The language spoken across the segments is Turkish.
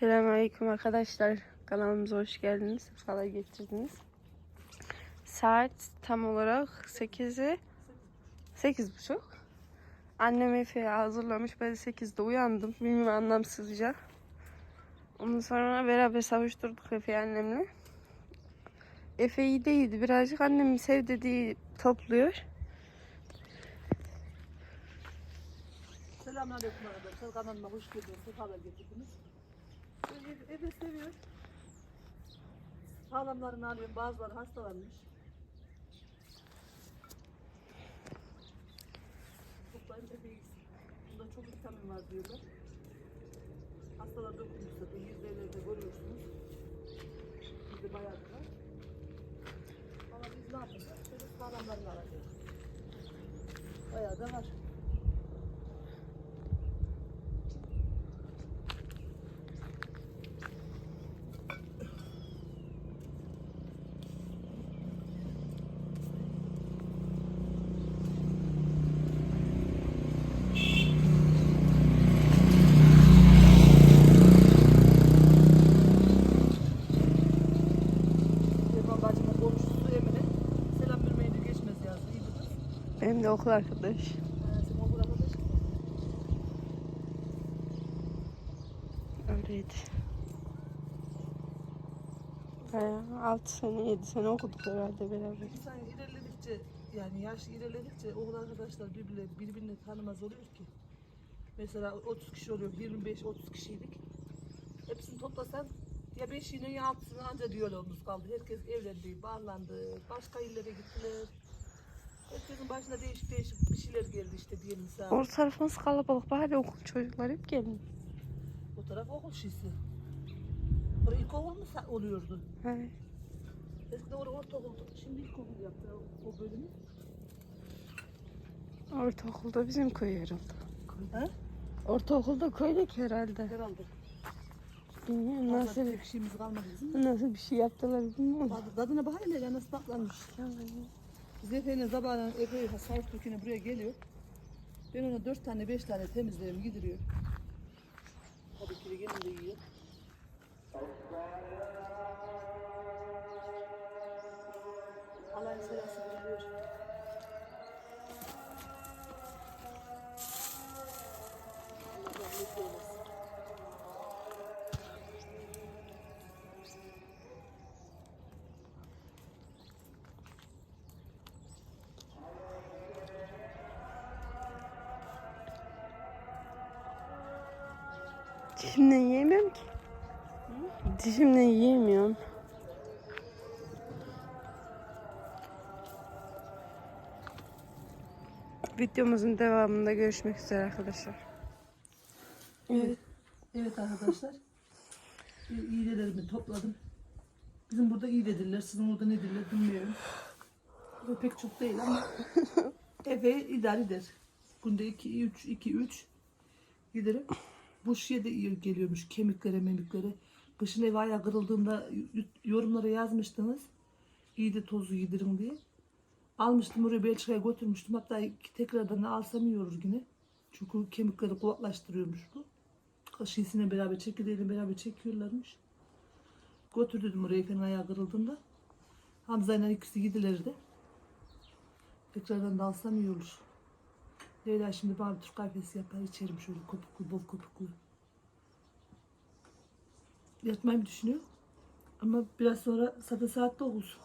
Selamünaleyküm arkadaşlar. Kanalımıza hoş geldiniz. Sefalar getirdiniz. Saat tam olarak 8'i 8.30. Annem Efe'yi hazırlamış. Ben de 8'de uyandım. Bilmiyorum anlamsızca. Ondan sonra beraber savuşturduk Efe'yi annemle. Efe iyi değildi. Birazcık annemin sev dediği topluyor. Selamünaleyküm arkadaşlar. Kanalıma hoş geldiniz. Sefalar getirdiniz. Evi seviyor. Sağlamlarını alıyorum. Bazıları hastalanmış. Toplayın iyisin. Bunda çok vitamin var diyorlar. Hastalar dokunmuşsa da yüzdelerde görüyorsunuz. Bizde bayağı da. Ama biz ne yapacağız? Şöyle sağlamlarını alacağız. Bayağı da var. Benim de okul arkadaş. Öyleydi. Bayağı 6 sene 7 sene okuduk herhalde beraber. İnsan ilerledikçe yani yaş ilerledikçe okul arkadaşlar birbirine, birbirini tanımaz oluyor ki. Mesela 30 kişi oluyor, 25-30 kişiydik. Hepsini toplasan ya 5'ini ya 6'sını anca diyalogumuz kaldı. Herkes evlendi, bağlandı, başka illere gittiler. Herkesin başına değişik değişik bir şeyler geldi işte diyelim mesela. Orta tarafımız kalabalık. Bari okul çocuklar hep gelin. O taraf okul şişi. Orada ilkokul mu oluyordu? He. Eskiden orada ortaokuldu. Şimdi ilkokul yaptı o, bölümü. Ortaokulda bizim köy herhalde. Ha? Ortaokulda köydük herhalde. Herhalde. Bilmiyorum Nasıl nasıl bir şeyimiz kalmadı bizim. nasıl bir şey yaptılar bilmiyorum. Tadı- Tadına bak hele ya nasıl tatlanmış. Biz Efe'yle sabahleyin Efe'yi sağlık Türkiye'ne buraya geliyor. Ben ona dört tane beş tane temizlerim gidiriyor. Tabii ki de gelin de yiyor. Allah'ın serası biliyor. Allah rahmet eylesin. Dişimden yiyemiyorum ki. Dişimden yiyemiyorum. Videomuzun devamında görüşmek üzere arkadaşlar. Evet. Evet arkadaşlar. İğnelerimi topladım. Bizim burada iğnedirler. Sizin orada nedirler bilmiyorum. Bu pek çok değil ama Efe idare eder. Günde 2 3 2 3 giderim. Bu şeye de iyi geliyormuş kemiklere memiklere. Kışın ev ayağı kırıldığında yorumlara yazmıştınız. İyi de tozu yedirin diye. Almıştım oraya Belçika'ya götürmüştüm. Hatta tekrardan alsam iyi olur yine. Çünkü kemikleri kulaklaştırıyormuş bu. Şişine beraber çekirdeğiyle beraber çekiyorlarmış. Götürdüm oraya efendim ayağı kırıldığında. Hamza ile ikisi gidilerdi. Tekrardan da alsam iyi olur. Leyla şimdi bana Türk kahvesi yapar içerim şöyle kopuklu bol kopuklu. Yatmayı düşünüyor. Ama biraz sonra zaten saat 9.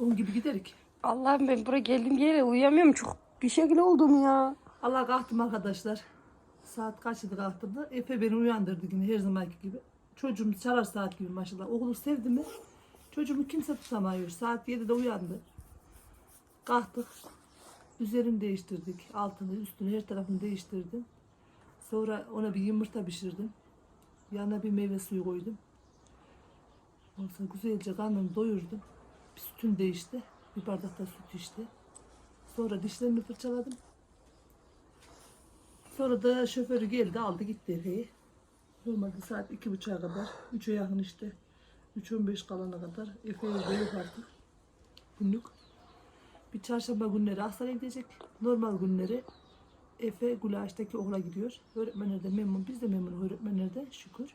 10 gibi giderik. Allah'ım ben buraya geldim yere uyuyamıyorum çok bir şekilde oldum ya. Allah kalktım arkadaşlar. Saat kaçtı kalktığımda Efe beni uyandırdı yine her zamanki gibi. Çocuğum çalar saat gibi maşallah. Okulu sevdi mi çocuğumu kimse tutamıyor. Saat 7'de uyandı. Kalktık. Üzerini değiştirdik. Altını, üstünü, her tarafını değiştirdim. Sonra ona bir yumurta pişirdim. Yanına bir meyve suyu koydum. Sonra güzelce karnını doyurdum. Bir sütün değişti. Bir bardak da süt içti. Sonra dişlerini fırçaladım. Sonra da şoförü geldi aldı gitti Efe'yi. Normalde saat iki buçuğa kadar. Üçe yakın işte. 3.15 kalana kadar Efe'yi de yok artık. Günlük. Bir çarşamba günleri hastaneye gidecek. Normal günleri Efe Gulaş'taki okula gidiyor. Öğretmenler de memnun. Biz de memnun öğretmenler de şükür.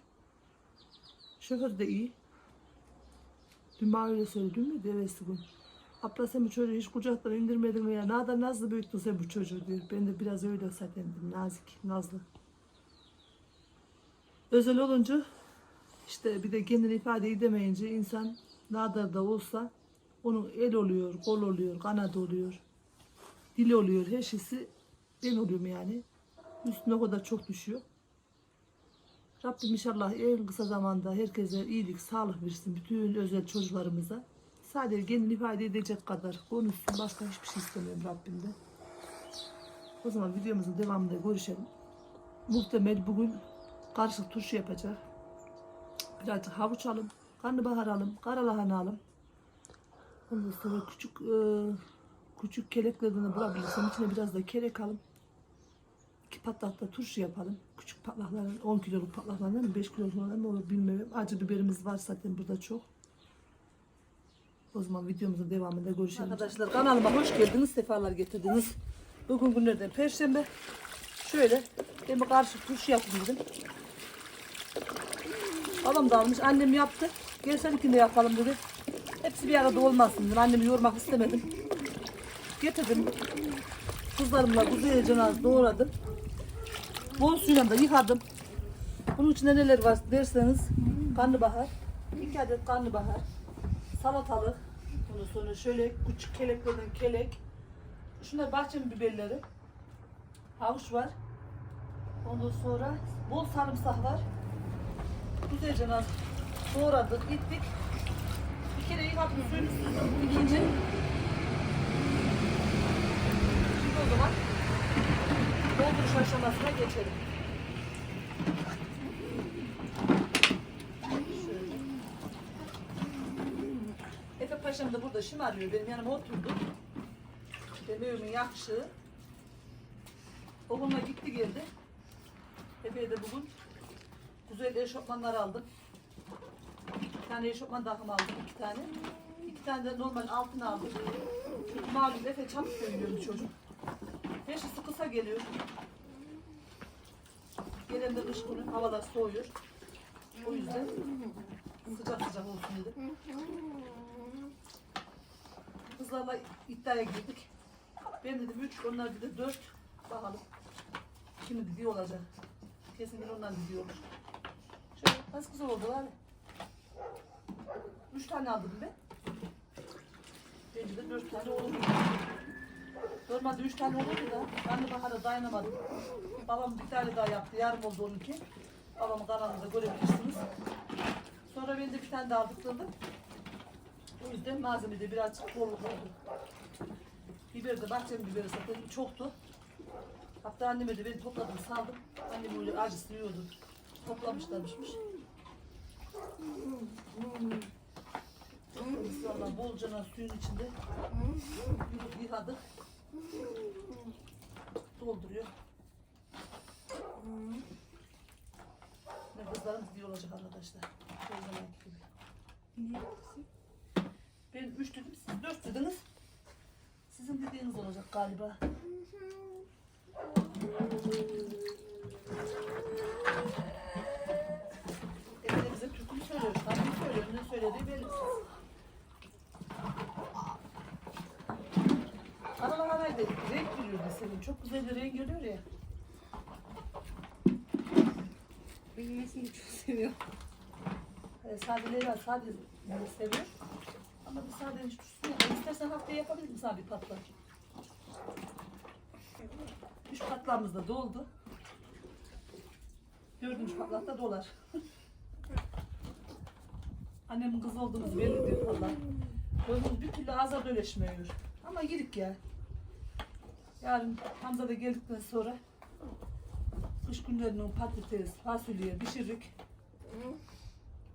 Şoför de iyi. Dün bana öyle söyledi değil mi? Devesi gün. Abla sen bu çocuğu hiç kucaktan indirmedin mi ya? Ne nazlı büyüttün sen bu çocuğu diyor. Ben de biraz öyle zaten dedim. Nazik, nazlı. Özel olunca işte bir de kendini ifade edemeyince insan ne kadar da olsa onun el oluyor, kol oluyor, kanat oluyor, dil oluyor. Her şeysi ben oluyorum yani. Üstüne o kadar çok düşüyor. Rabbim inşallah en kısa zamanda herkese iyilik, sağlık versin. Bütün özel çocuklarımıza. Sadece kendini ifade edecek kadar konuşsun. Başka hiçbir şey istemiyorum Rabbimden. O zaman videomuzun devamında görüşelim. Muhtemel bugün karışık turşu yapacak. Birazcık havuç alım, karnabahar alım, karalahana alım. Ondan sonra küçük e, küçük keleklerini bulabilirsem içine biraz da kelek alım. İki patlakta turşu yapalım. Küçük patlakların 10 kiloluk patlaklardan mı 5 kiloluk falan mı olur bilmiyorum. Acı biberimiz var zaten burada çok. O zaman videomuzun devamında görüşelim. Arkadaşlar kanalıma hoş geldiniz. Sefalar getirdiniz. Bugün günlerden perşembe. Şöyle ben bir karışık turşu yapayım dedim. Babam da almış. Annem yaptı. Gel seninkini de yapalım dedi. Hepsi bir arada olmasın dedim. Annemi yormak istemedim. Getirdim. Kızlarımla güzelce az doğradım. Bol suyla da yıkadım. Bunun içinde neler var derseniz karnabahar, iki adet karnabahar, salatalık, ondan sonra şöyle küçük keleklerden kelek, şunlar bahçemin biberleri, havuç var, ondan sonra bol sarımsak var. Güzelce doğradık, gittik. İkinci. O zaman dolduruş aşamasına geçelim. Efe Paşam da burada şımarıyor. Benim yanıma oturdu. Bebeğimin yakışığı. Oğlumla gitti geldi. Efe'ye de bugün güzel eşofmanlar aldım. Bir tane eşofman takım aldım. iki tane. İki tane de normal altın aldım. Malum Efe çabuk büyüyor bir çocuk. Yaşısı kısa geliyor. Gelen de kış günü soğuyor. O yüzden sıcak sıcak olsun dedim. Kızlarla iddiaya girdik. Ben dedim 3, onlar dedi 4. Bakalım. Şimdi didiği olacak. Kesinlikle ondan didiği olur. Şöyle nasıl güzel oldu abi. 3 tane aldım ben. Bence de 4 tane olur. Normalde 3 tane olurdu da ben de bahara dayanamadım. Babam bir tane daha yaptı. Yarım oldu onunki. Babamın kanalında görebilirsiniz. Sonra ben de bir tane daha aldıkladım. O yüzden malzemede birazcık bolluk oldu. Biber de bahçemin biberi zaten çoktu. Hatta anneme de ben topladım saldım. Annem öyle acısı yiyordu. Toplamışlarmışmış. Valla bolcana suyun içinde yıkıp yıkadık. Dolduruyor. Ne kızlarım diyor olacak arkadaşlar. Her zamanki gibi. Ben üç dedim, siz dört dediniz. Sizin dediğiniz olacak galiba. Evde bize Türk'ü söylüyor, şarkı söylüyor, ne söylediği belirsiz. Arabalara da renk veriyor senin. Çok güzel bir renk görüyor ya. Bilmesini çok seviyorum. E, sadeleri var, sade yani seviyor. Ama bir sade hiç tutsun ya. İstersen haftaya yapabilirim sana bir patlar. Üç patlamız da doldu. Dördüncü patlak da dolar. Annemin kızı olduğumuz belli diyor valla. Boyumuz bir türlü ağza döleşmiyor. Ama yedik ya. Yarın Hamza da geldikten sonra kış günlerinin patates, fasulye pişiririk.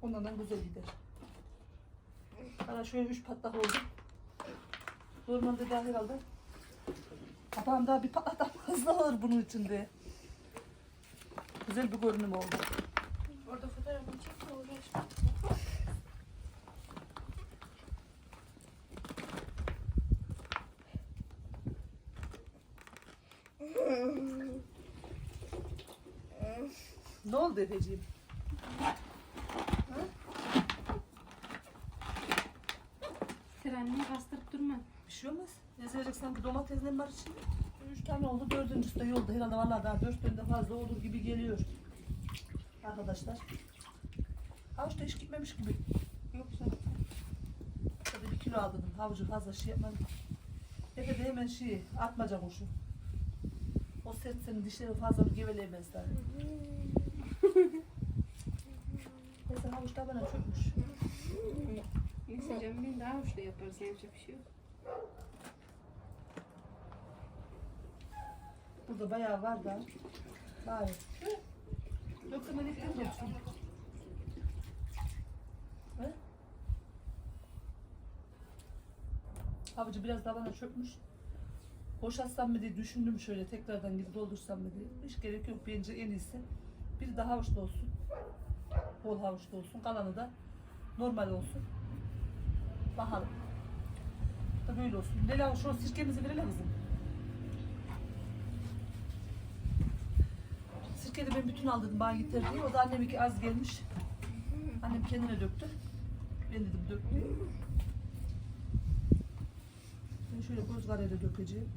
Ondan da güzel gider. Bana şöyle üç patlak oldu. Normalde daha herhalde kapağım daha bir patlak fazla olur bunun içinde. Güzel bir görünüm oldu. Orada fotoğrafını çek de uğraşma. ne oldu Efeciğim? Trenini bastırıp durma. Bir şey olmaz. Ne seveceksen bu domates ne var içinde? Üç tane oldu, dördüncüsü de yolda. Herhalde vallahi daha dört tane fazla olur gibi geliyor. Arkadaşlar. Havuç da hiç gitmemiş gibi. Yoksa. Tabii bir kilo aldım. Havucu fazla şey yapmadım. Efe de hemen şey atmaca koşu. O set senin dişleri fazla geveleyemezler. Neyse havuç da bana çökmüş. Neyse canım ben daha hoşla yaparız. Yapacak bir şey yok. Burada bayağı var da. Bari. Yoksa melekten yoksun. He? Havucu biraz daha bana çökmüş. Boşaltsam mı diye düşündüm şöyle tekrardan gidip doldursam mı diye. Hiç gerek yok bence en iyisi. Bir de havuçlu olsun. Bol havuçlu olsun. Kalanı da normal olsun. Bakalım. Da böyle olsun. Leyla şu sirkemizi verelim kızım. Sirke de ben bütün aldırdım bana getirdi. O da annem iki az gelmiş. Annem kendine döktü. Ben dedim döktü. Ben şöyle göz kararıyla dökeceğim.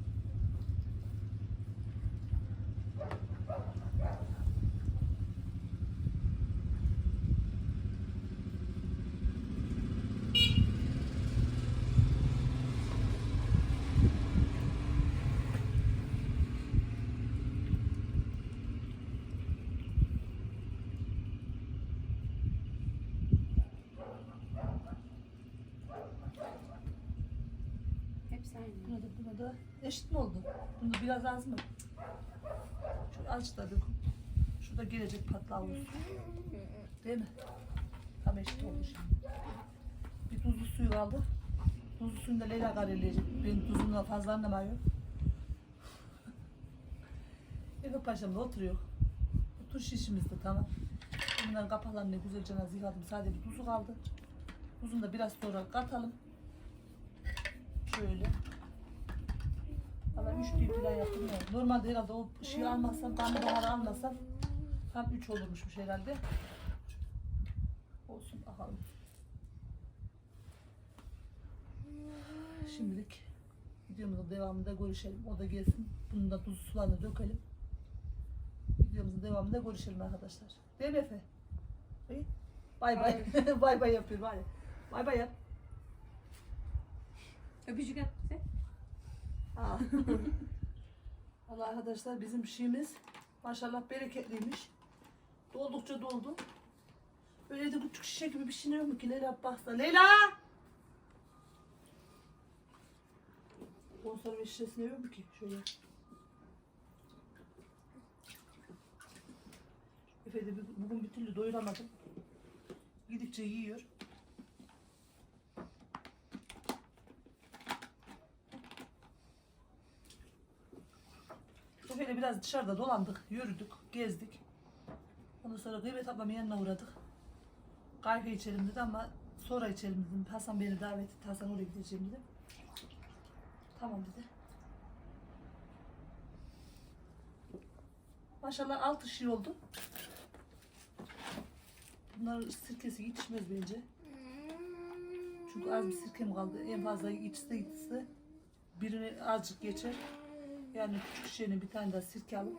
Hepsi aynı. Buna da, buna da eşit mi oldu? Bunda biraz az mı? Şu azıcık da. Şurada gelecek patlağı olsun. Değil mi? Tam eşit oldu şimdi. Bir tuzlu suyu kaldı. Tuzlu suyunu da Leyla kareleyecek. Benim tuzumla fazla anlamıyor. Efe Paşa'mda oturuyor. Bu tuz şişimiz de tamam. Bunların kapaklarını güzelce az yıkadım. Sadece tuzu kaldı. Tuzunu da biraz sonra katalım. Şöyle. Valla üç büyük plan yaptım ya. Normalde herhalde o şeyi almazsam, karnabaharı almasam tam üç olurmuşmuş herhalde. Olsun bakalım. Şimdilik videomuzun devamında görüşelim. O da gelsin. Bunun da tuz sularını dökelim. Videomuzun devamında görüşelim arkadaşlar. Değil mi Efe? İyi. Bay bay. bay bay yapıyorum hadi. Bay bay yap. Öpücük at bize. Allah arkadaşlar bizim şeyimiz maşallah bereketliymiş. Doldukça doldu. Öyle de küçük şişe gibi bir şey mu ki Leyla baksa. Leyla! Konserve şişesi ne yok mu ki? Şöyle. Efe de bir- bugün bir türlü doyuramadım. Gidikçe yiyor. Böyle biraz dışarıda dolandık, yürüdük, gezdik. Ondan sonra Gıybet ablamın yanına uğradık. Kahve içelim dedi ama sonra içelim dedim. Hasan beni davet etti. Hasan oraya gideceğim dedi. Tamam dedi. Maşallah altı şey oldu. Bunlar sirkesi yetişmez bence. Çünkü az bir sirkem kaldı. En fazla içse içse birini azıcık geçer. Yani küçük şişenin bir tane daha sirke alıp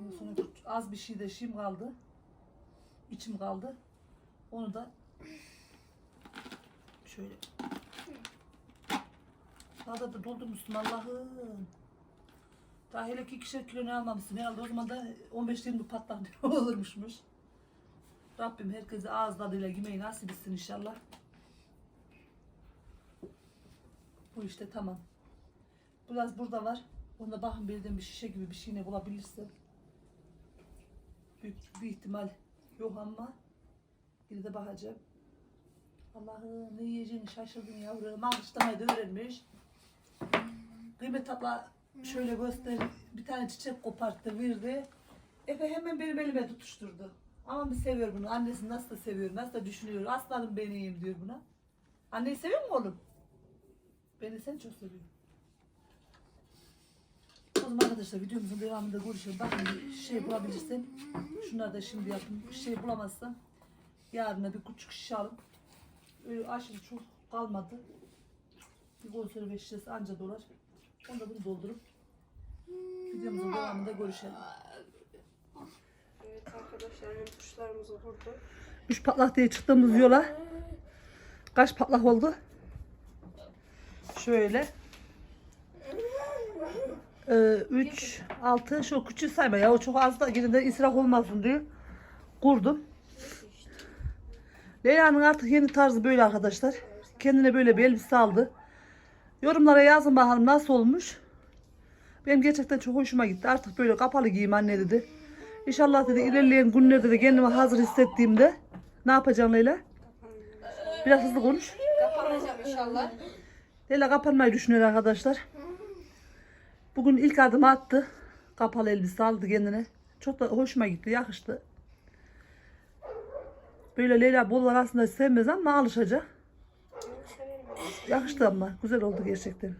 ondan sonra az bir şey de şim kaldı. içim kaldı. Onu da şöyle daha da doldurmuşsun Allah'ım. Daha hele ki ikişer kilo ne almamışsın herhalde o zaman da 15-20 patlak olurmuşmuş. Rabbim herkese ağız tadıyla yemeği nasip etsin inşallah. Bu işte tamam. Biraz burada var. Onda bakın birden bir şişe gibi bir şey ne bulabilirsem. Büyük bir ihtimal yok ama yine de bakacağım. Allah'ım ne yiyeceğini şaşırdım yavrum. Alkışlamayı da öğrenmiş. Kıymet abla şöyle göster. Bir tane çiçek koparttı verdi. Efe hemen benim elime tutuşturdu. Ama bir seviyor bunu. Annesi nasıl da seviyor, nasıl da düşünüyor. Aslanım beniyim diyor buna. Anneyi seviyor mu oğlum? Beni sen çok seviyorum. Zaman arkadaşlar videomuzun devamında görüşelim. Bakın şey bulabilirsem şunları da şimdi yapın. Şey bulamazsam yarına bir küçük şişe alıp öyle aşırı çok kalmadı. Bir konserve şişesi anca dolar. Onu da bunu doldurup videomuzun devamında görüşelim. Evet arkadaşlar hem kuşlarımızı vurdu. Üç patlak diye çıktığımız yola kaç patlak oldu? Şöyle. 3, 6, şu küçük sayma ya o çok az da yine de israf olmasın diye kurdum. Leyla'nın artık yeni tarzı böyle arkadaşlar. Kendine böyle bir elbise aldı. Yorumlara yazın bakalım nasıl olmuş. Benim gerçekten çok hoşuma gitti. Artık böyle kapalı giyeyim anne dedi. İnşallah dedi ilerleyen günlerde de kendimi hazır hissettiğimde ne yapacağım Leyla? Biraz hızlı konuş. Kapanacağım inşallah. Leyla kapanmayı düşünüyor arkadaşlar. Bugün ilk adımı attı. Kapalı elbise aldı kendine. Çok da hoşuma gitti, yakıştı. Böyle Leyla bollar aslında sevmez ama alışacak. Yakıştı ama. Güzel oldu gerçekten.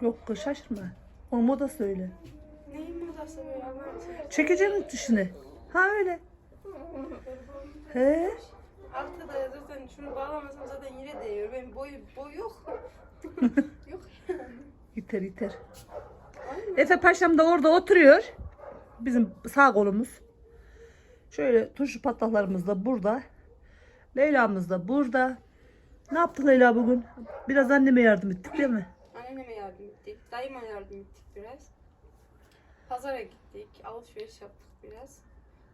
Yok şaşırma. Onun modası öyle. Neyin modası böyle. Çekeceğim dişini. Ha öyle. He. Arkada zaten şunu bağlamasam zaten yine değiyor. Benim boy, boy yok. yok yani. Yeter yeter. Efe Paşam da orada oturuyor. Bizim sağ kolumuz. Şöyle turşu patlaklarımız da burada. Leyla'mız da burada. Ne yaptık Leyla bugün? Biraz anneme yardım ettik değil mi? Anneme yardım ettik. Dayıma yardım ettik biraz. Pazara gittik. Alışveriş yaptık biraz.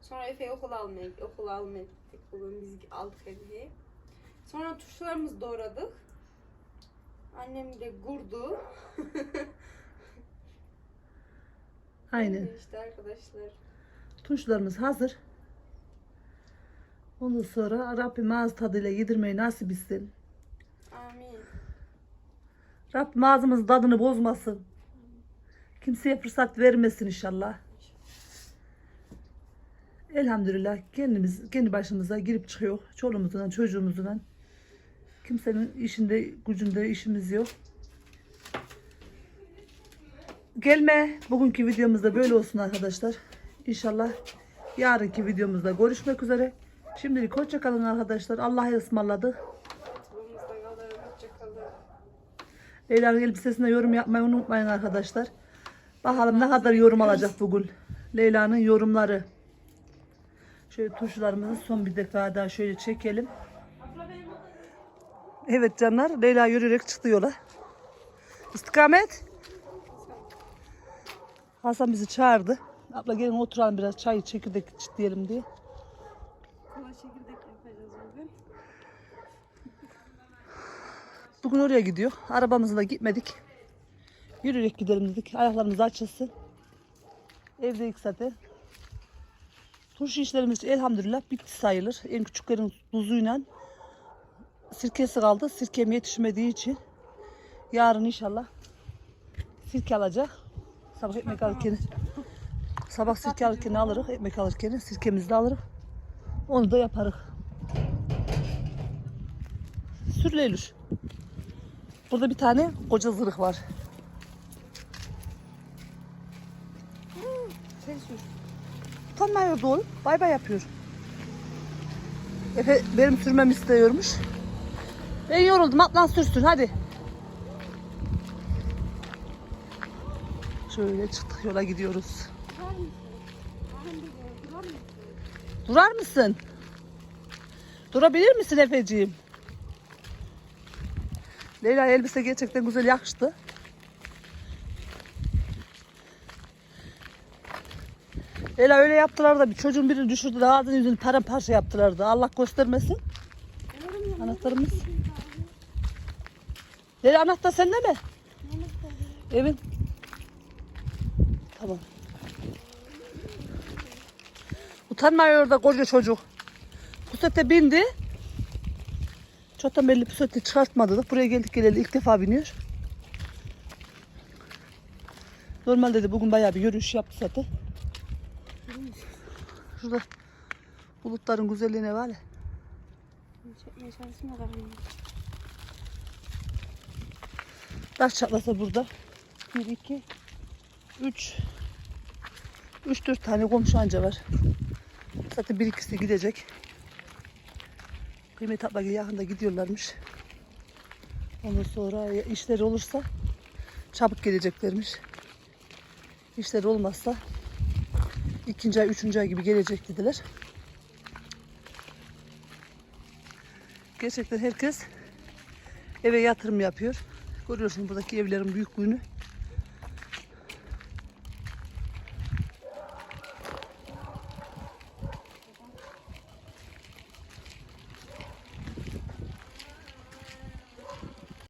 Sonra Efe'yi okula almaya, okula almaya gittik. Bugün biz aldık hediye. Sonra turşularımızı doğradık. Annem de gurdu. Aynen. İşte arkadaşlar. Turşularımız hazır. Ondan sonra Rabbim ağız tadıyla yedirmeyi nasip etsin. Amin. Rabbim ağzımızın tadını bozmasın. Kimseye fırsat vermesin inşallah. Elhamdülillah kendimiz kendi başımıza girip çıkıyor. Çoluğumuzdan, çocuğumuzdan. Kimsenin işinde, gücünde işimiz yok. Gelme. Bugünkü videomuzda böyle olsun arkadaşlar. İnşallah yarınki videomuzda görüşmek üzere. Şimdilik hoşça kalın arkadaşlar. Allah'a ısmarladık. Leyla'nın elbisesine yorum yapmayı unutmayın arkadaşlar. Bakalım ne kadar yorum alacak bugün. Leyla'nın yorumları. Şöyle tuşlarımızı son bir defa daha şöyle çekelim. Evet canlar Leyla yürüyerek çıktı yola. İstikamet. Hasan bizi çağırdı. Abla gelin oturalım biraz çay çekirdek diyelim diye. Kola çekirdek yapacağız bugün. Bugün oraya gidiyor. Arabamızla gitmedik. Yürüyerek gidelim dedik. Ayaklarımız açılsın. Evdeyiz zaten. Turşu işlerimiz elhamdülillah bitti sayılır. En küçüklerin tuzuyla sirkesi kaldı. Sirkem yetişmediği için yarın inşallah sirke alacak. Sabah ekmek alırken sabah sirke alırken alırız. Ekmek alırken sirkemizi de alırız. Onu da yaparız. Sürülür. Burada bir tane koca zırh var. Sen sür. Utanmıyor da oğlum. Bay bay yapıyor. Efe benim sürmemi istiyormuş. Ben yoruldum. Atlan sürsün hadi. Şöyle çıktık yola gidiyoruz. Durar mısın? Durabilir misin Efeciğim? Leyla elbise gerçekten güzel yakıştı. Leyla öyle yaptılar da bir çocuğun birini düşürdü de ağzını yüzünü paramparça yaptılar da. Allah göstermesin. Anahtarımız. Leyla anahtar sende mi? Evet. Tamam. Utanmıyor da koca çocuk. Pusete bindi. Çoktan belli pusete çıkartmadı da. Buraya geldik geleli ilk defa biniyor. Normalde de bugün bayağı bir yürüyüş yaptı zaten. Şurada bulutların güzelliğine var ya. Çekmeye da karanlık. Taş çatlasa burada. 1, 2, 3, 3, 4 tane komşu anca var. Zaten bir ikisi gidecek. Kıymet abla yakında gidiyorlarmış. Ondan sonra işleri olursa çabuk geleceklermiş. İşleri olmazsa ikinci ay, üçüncü ay gibi gelecek dediler. Gerçekten herkes eve yatırım yapıyor. Görüyorsunuz buradaki evlerin büyüklüğünü.